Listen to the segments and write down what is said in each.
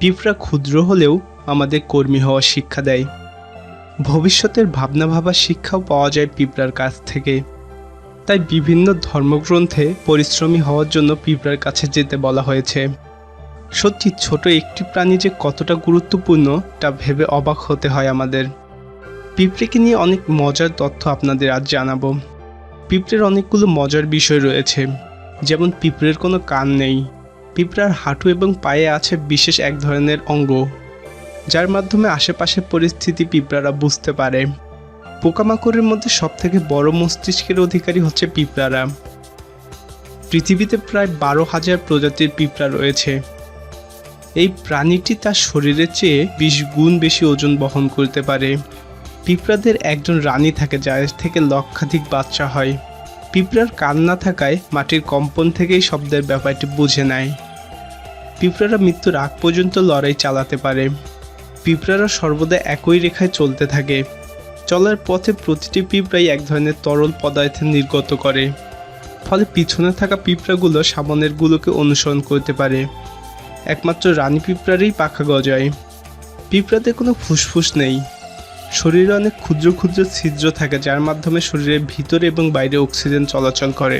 পিঁপড়া ক্ষুদ্র হলেও আমাদের কর্মী হওয়ার শিক্ষা দেয়। ভবিষ্যতের ভাবনা ভাবার শিক্ষাও পাওয়া যায় পিঁপড়ার কাছ থেকে। তাই বিভিন্ন ধর্মগ্রন্থে পরিশ্রমী হওয়ার জন্য পিঁপড়ার কাছে যেতে বলা হয়েছে। সত্যি ছোট একটি প্রাণী যে কতটা গুরুত্বপূর্ণ, তা ভেবে অবাক হতে হয় আমাদের। পিঁপড়েকে নিয়ে অনেক মজার তথ্য আপনাদের আজ জানাব। পিঁপড়ের অনেকগুলো মজার বিষয় রয়েছে। যেমন পিঁপড়ের কোনো কান নেই পিঁপড়ার হাঁটু এবং পায়ে আছে বিশেষ এক ধরনের অঙ্গ, যার মাধ্যমে আশেপাশের পরিস্থিতি পিঁপড়ারা বুঝতে পারে। পোকামাকড়ের মধ্যে সবথেকে বড় মস্তিষ্কের অধিকারী হচ্ছে পিঁপড়ারা। পৃথিবীতে প্রায় বারো হাজার প্রজাতির পিঁপড়া রয়েছে। এই প্রাণীটি তার শরীরের চেয়ে বিশ গুণ বেশি ওজন বহন করতে পারে। পিঁপড়াদের একজন রানী থাকে, যার থেকে লক্ষাধিক বাচ্চা হয়। পিঁপড়ার কান না থাকায় মাটির কম্পন থেকেই শব্দের ব্যাপারটি বুঝে নেয়। পিঁপড়ারা মৃত্যুর আগ পর্যন্ত লড়াই চালাতে পারে। পিঁপড়ারা সর্বদা একই রেখায় চলতে থাকে। চলার পথে প্রতিটি পিঁপড়াই এক ধরনের তরল পদার্থে নির্গত করে। ফলে পিছনে থাকা পিঁপড়াগুলো সামনের গুলোকে অনুসরণ করতে পারে। একমাত্র রানী পিঁপড়ারই পাখা গজায়। পিঁপড়াতে কোনো ফুসফুস নেই। শরীরে অনেক ক্ষুদ্র ক্ষুদ্র ছিদ্র থাকে, যার মাধ্যমে শরীরের ভিতরে এবং বাইরে অক্সিজেন চলাচল করে।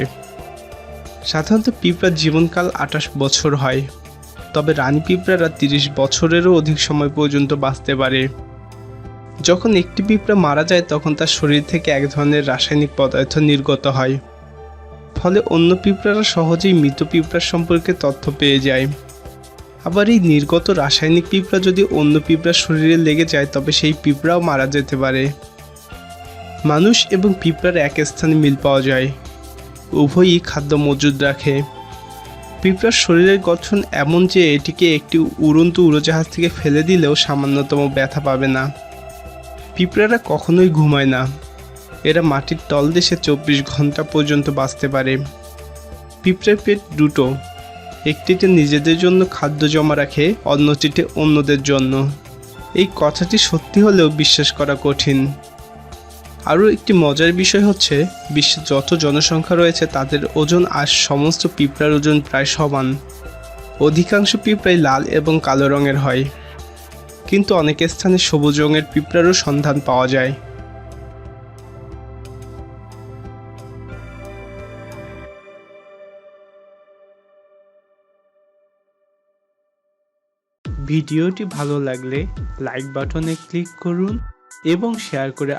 সাধারণত পিঁপড়ার জীবনকাল আঠাশ বছর হয়, তবে রানী পিঁপড়ারা তিরিশ বছরেরও অধিক সময় পর্যন্ত বাঁচতে পারে। যখন একটি পিঁপড়া মারা যায়, তখন তার শরীর থেকে এক ধরনের রাসায়নিক পদার্থ নির্গত হয়, ফলে অন্য পিঁপড়ারা সহজেই মৃত পিঁপড়ার সম্পর্কে তথ্য পেয়ে যায়। আবার এই নির্গত রাসায়নিক পিঁপড়া যদি অন্য পিঁপড়ার শরীরে লেগে যায়, তবে সেই পিঁপড়াও মারা যেতে পারে। মানুষ এবং পিঁপড়ার এক স্থানে মিল পাওয়া যায়। উভয়ই খাদ্য মজুদ রাখে। পিঁপড়ার শরীরের গঠন এমন যে এটিকে একটি উড়ন্ত উড়োজাহাজ থেকে ফেলে দিলেও সামান্যতম ব্যথা পাবে না। পিঁপড়ারা কখনোই ঘুমায় না। এরা মাটির তলদেশে চব্বিশ ঘণ্টা পর্যন্ত বাঁচতে পারে। পিঁপড়ার পেট দুটো। একটিতে নিজেদের জন্য খাদ্য জমা রাখে, অন্যটিতে অন্যদের জন্য। এই কথাটি সত্যি হলেও বিশ্বাস করা কঠিন। আরও একটি মজার বিষয় হচ্ছে বিশ্বে যত জনসংখ্যা রয়েছে, তাদের ওজন আর সমস্ত পিঁপড়ার ওজন প্রায় সমান। অধিকাংশ পিঁপড়াই লাল এবং কালো রঙের হয়। কিন্তু অনেক স্থানে সবুজ রঙের পিঁপড়ারও সন্ধান পাওয়া যায়। ভিডিওটি ভালো লাগলে লাইক বাটনে ক্লিক করুন এবং শেয়ার করে